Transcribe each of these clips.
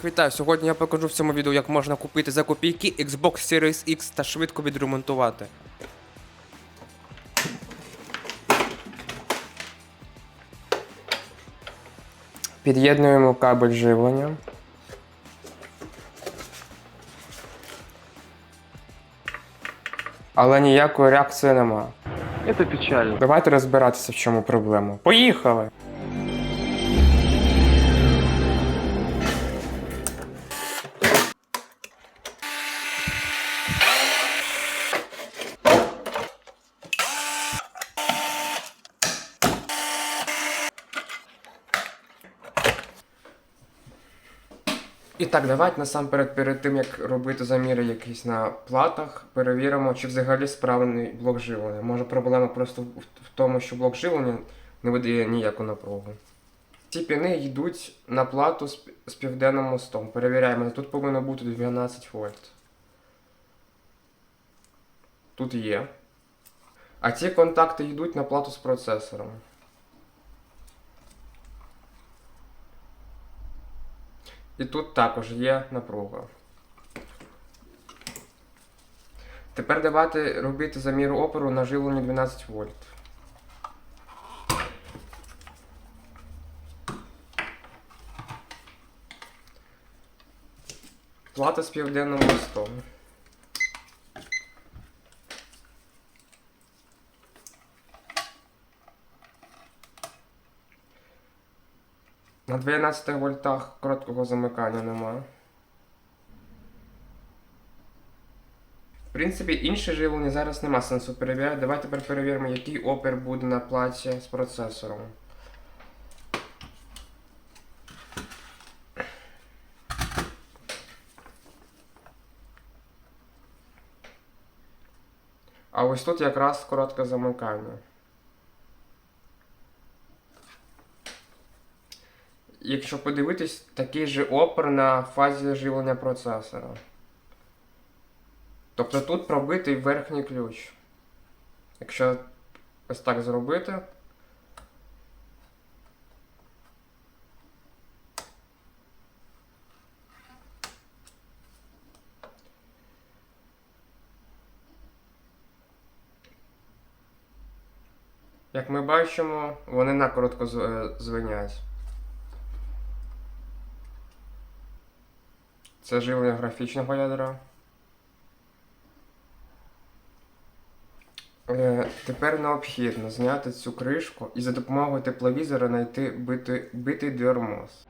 Всіх вітаю! Сьогодні я покажу в цьому відео, як можна купити за копійки Xbox Series X та швидко відремонтувати. Під'єднуємо кабель живлення. Але ніякої реакції немає. Это печально. Давайте розбиратися, в чому проблема. Поїхали! І так, давайте насамперед, перед тим як робити заміри якісь на платах, перевіримо, чи взагалі справний блок живлення. Може проблема просто в, тому, що блок живлення не видає ніяку напругу. Ці піни йдуть на плату з південним мостом. Перевіряємо, тут повинно бути 12 вольт. Тут є. А ці контакти йдуть на плату з процесором. І тут також є напруга. Тепер давайте робити замір опору на живленні 12 вольт. Плата з південного мостом. На 12 вольтах короткого замикання немає. В принципі, інші живлення зараз нема сенсу перевіряти. Давайте тепер перевіримо, який опір буде на платі з процесором. А ось тут якраз коротке замикання. Якщо подивитись, такий же опір на фазі живлення процесора. Тобто тут пробитий верхній ключ. Якщо ось так зробити. Як ми бачимо, вони накоротко з- Це живлення графічного ядра. Е, тепер необхідно зняти цю кришку і за допомогою тепловізора знайти битий, битий дермоз.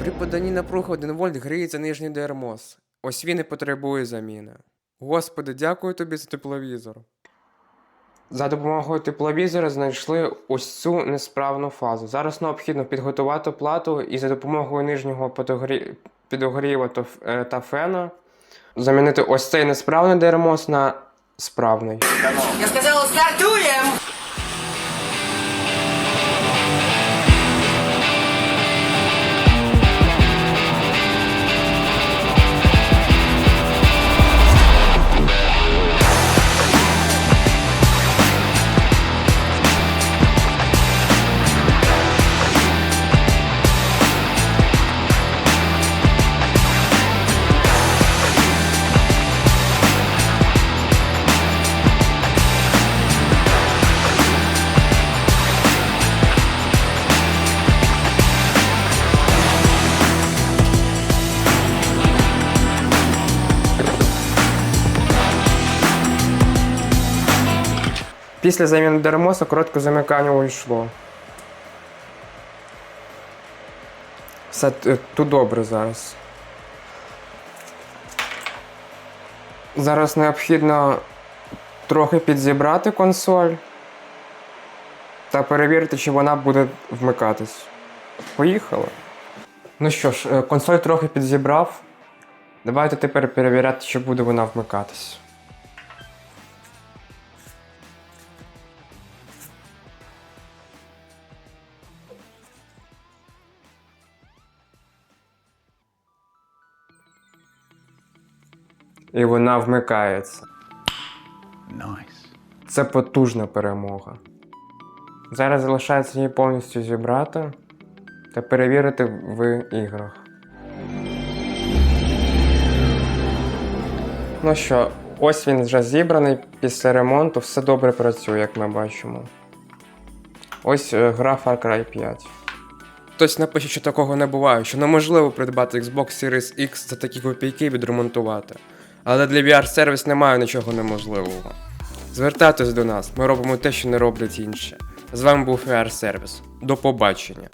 При поданні напруги 1 вольт гріється нижній дермоз. Ось він і потребує заміни. Господи, дякую тобі за тепловізор. За допомогою тепловізора знайшли ось цю несправну фазу. Зараз необхідно підготувати плату і за допомогою нижнього ф- е, та фена замінити ось цей несправний дермоз на справний. Я сказала, стартуем! Після заміни дермоса коротке замикання увійшло. Все тут добре зараз. Зараз необхідно трохи підзібрати консоль та перевірити, чи вона буде вмикатись. Поїхали. Ну що ж, е, консоль трохи підзібрав. Давайте тепер перевіряти, чи буде вона вмикатись. І вона вмикається. Це потужна перемога. Зараз залишається її повністю зібрати та перевірити в іграх. Ну що, ось він вже зібраний після ремонту, все добре працює, як ми бачимо. Ось е, гра Far Cry 5. Хтось напише, що такого не буває, що неможливо придбати Xbox Series X за такі копійки і відремонтувати. Але для VR-сервіс немає нічого неможливого. Звертайтесь до нас, ми робимо те, що не роблять інші. З вами був VR-сервіс. До побачення.